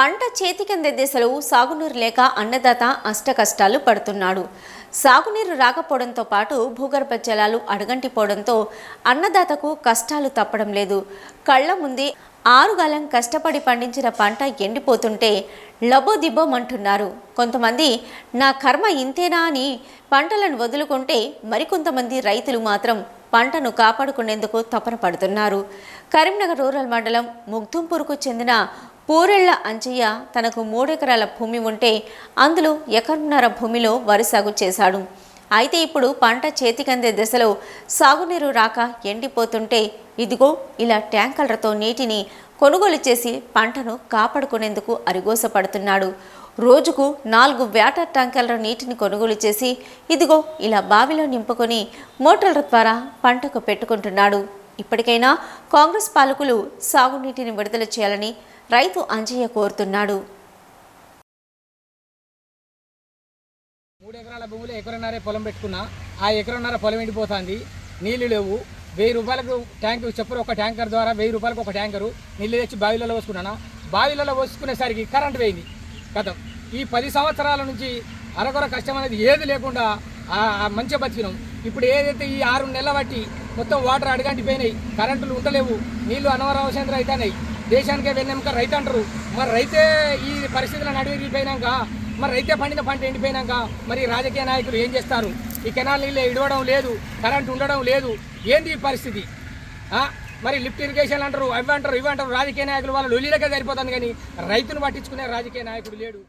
పంట చేతికందే దశలో సాగునీరు లేక అన్నదాత అష్టకష్టాలు పడుతున్నాడు. సాగునీరు రాకపోవడంతో పాటు భూగర్భ జలాలు అడగంటిపోవడంతో అన్నదాతకు కష్టాలు తప్పడం లేదు. కళ్ళ ముందే ఆరుగాలం కష్టపడి పండించిన పంట ఎండిపోతుంటే లబోదిబ్బోమంటున్నారు కొంతమంది నా కర్మ ఇంతేనా అని పంటలను వదులుకుంటే మరికొంతమంది రైతులు మాత్రం పంటను కాపాడుకునేందుకు తపన పడుతున్నారు. కరీంనగర్ రూరల్ మండలం ముగ్దుంపూర్కు చెందిన పూరెళ్ళ అంజయ్య తనకు మూడెకరాల భూమి ఉంటే అందులో ఎకరన్నర భూమిలో వరి సాగు చేశాడు. అయితే ఇప్పుడు పంట చేతికందే దశలో సాగునీరు రాక ఎండిపోతుంటే ఇదిగో ఇలా ట్యాంకర్లతో నీటిని కొనుగోలు చేసి పంటను కాపాడుకునేందుకు అరిగోసపడుతున్నాడు. రోజుకు నాలుగు వాటర్ ట్యాంకర్ల నీటిని కొనుగోలు చేసి ఇదిగో ఇలా బావిలో నింపుకొని మోటార్ల ద్వారా పంటకు పెట్టుకుంటున్నాడు. ఇప్పటికైనా కాంగ్రెస్ పాలకులు సాగునీటిని విడుదల చేయాలని రైతు అంజయ్య కోరుతున్నాడు. మూడు ఎకరాల భూమిలో ఎకరన్నరే పొలం పెట్టుకున్నా ఆ ఎకరన్నర పొలం ఎండిపోతుంది. నీళ్ళు లేవు. వెయ్యి రూపాయలకు ట్యాంక్ చెప్పరు ఒక ట్యాంకర్ ద్వారా వెయ్యి రూపాయలకు ఒక ట్యాంకరు. నీళ్ళు తెచ్చి బావిలలో పోసుకున్నాను? బావిలలో పోసుకునేసరికి కరెంట్ పోయింది. గతం. ఈ పది సంవత్సరాల నుంచి అరకొర కష్టం అనేది ఏది లేకుండా మంచి మంచిగా బతికినాం. ఇప్పుడు ఏదైతే ఈ ఆరు నెలల బట్టి మొత్తం వాటర్ అడగంటిపోయినాయి. కరెంటులు ఉండలేవు. నీళ్ళు అనవరవసరం అవుతున్నాయి దేశానికే వెళ్ళాక రైతు అంటారు. మరి రైతే ఈ పరిస్థితులను అడిగిపోయినాక మరి రైతే పండిన పంట ఎండిపోయినాక మరి రాజకీయ నాయకులు ఏం చేస్తారు? ఈ కెనాల్ నీళ్ళు ఇడవడం లేదు కరెంట్ ఉండడం లేదు ఏంది ఈ పరిస్థితి? మరి లిఫ్ట్ ఇరిగేషన్ అంటారు అవి అంటారు ఇవి అంటారు. రాజకీయ నాయకులు వాళ్ళ లొల్లిలకే సరిపోతుంది కానీ రైతును పట్టించుకునే రాజకీయ నాయకుడు లేడు.